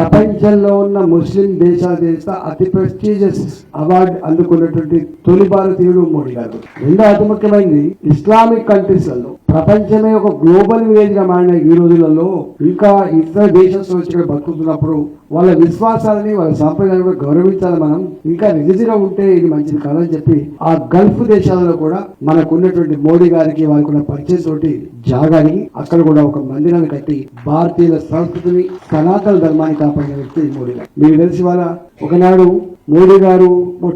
ప్రపంచంలో ఉన్న ముస్లిం దేశాల దేశ అతి ప్రెస్టీజియస్ అవార్డు అందుకున్నటువంటి తొలి భారతీయుడు మోడీ గారు. రెండో అతి ముఖ్యమైనది ఇస్లామిక్ కంట్రీస్లలో ప్రపంచమే ఒక గ్లోబల్ విలేజ్గా మారిన ఈ రోజులలో ఇంకా ఇతర దేశం వచ్చి ఇక్కడ బతుకుతున్నప్పుడు వాళ్ళ విశ్వాసాలని వాళ్ళ సాంప్రదాయాలను కూడా గౌరవించాలి మనం. ఇంకా రిలీజ్ ఉంటే ఇది మంచిది కాదని చెప్పి ఆ గల్ఫ్ దేశాలలో కూడా మనకు ఉన్నటువంటి మోడీ గారికి వాళ్ళకున్న పరిచయం తోటి జాగాని అక్కడ కూడా ఒక మందిరాన్ని కట్టి భారతీయుల సంస్కృతిని సనాతన ధర్మాన్ని కాపాడిన వ్యక్తి మోడీ గారు. మీకు తెలిసి వాళ్ళ ఒకనాడు మోడీ గారు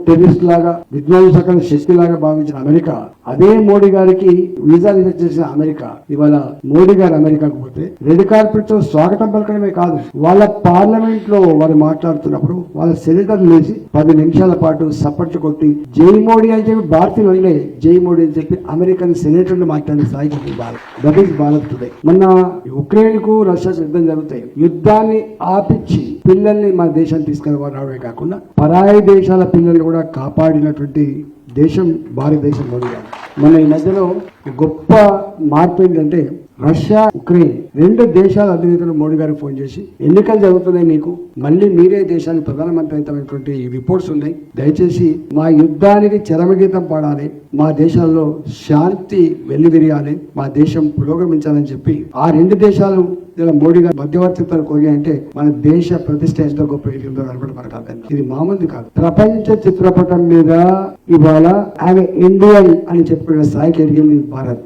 టెర్రిస్ట్ లాగా విధ్వంసకల శక్తి లాగా భావించిన అమెరికా అదే మోడీ గారికి వీసా రిజెక్ట్ చేసిన అమెరికా. ఇవాళ మోడీ గారు అమెరికాకు పోతే రెడ్ కార్పెట్తో స్వాగతం పలకడమే కాదు వాళ్ళ పార్లమెంట్లో వారు మాట్లాడుతున్నప్పుడు వాళ్ళ సెనేటర్ లేచి పది నిమిషాల పాటు సప్పట్లు కొట్టి జై మోడీ అని చెప్పి భారతీయులు అనలే జై మోడీ అని చెప్పి అమెరికన్ సెనేటర్లు మాట్లాడిన స్థాయికి Bharat that is Bharat today. మొన్న ఉక్రెయిన్కు రష్యా యుద్ధం జరుగుతాయి. యుద్ధాన్ని ఆపిచ్చి పిల్లల్ని మన దేశాన్ని తీసుకురావడమే కాకుండా పరాయి దేశాల పిల్లల్ని కూడా కాపాడినటువంటి దేశం భారతదేశం మన ఈ మధ్యలో గొప్ప మార్పు ఏంటంటే రష్యా ఉక్రెయిన్ రెండు దేశాల అధినేతలు మోడీ గారికి ఫోన్ చేసి ఎన్నికలు జరుగుతున్నాయి మీకు మళ్ళీ మీరే దేశానికి ప్రధానమంత్రి అయినటువంటి రిపోర్ట్స్ ఉన్నాయి. దయచేసి మా యుద్ధానికి చరమగీతం పాడాలి మా దేశాల్లో శాంతి వెల్లివిరియాలి మా దేశం పురోగమించాలని చెప్పి ఆ రెండు దేశాలు ఇలా మోడీ గారు మధ్యవర్తిత్వాలు కోరి మన దేశ ప్రతిష్ట ఎంత గొప్ప ఇది మామూలు కాదు. ప్రపంచ చిత్రపటం మీద ఇవాళ ఆమె ఇండియన్ అని చెప్పి స్థాయికి ఎదిగింది భారత్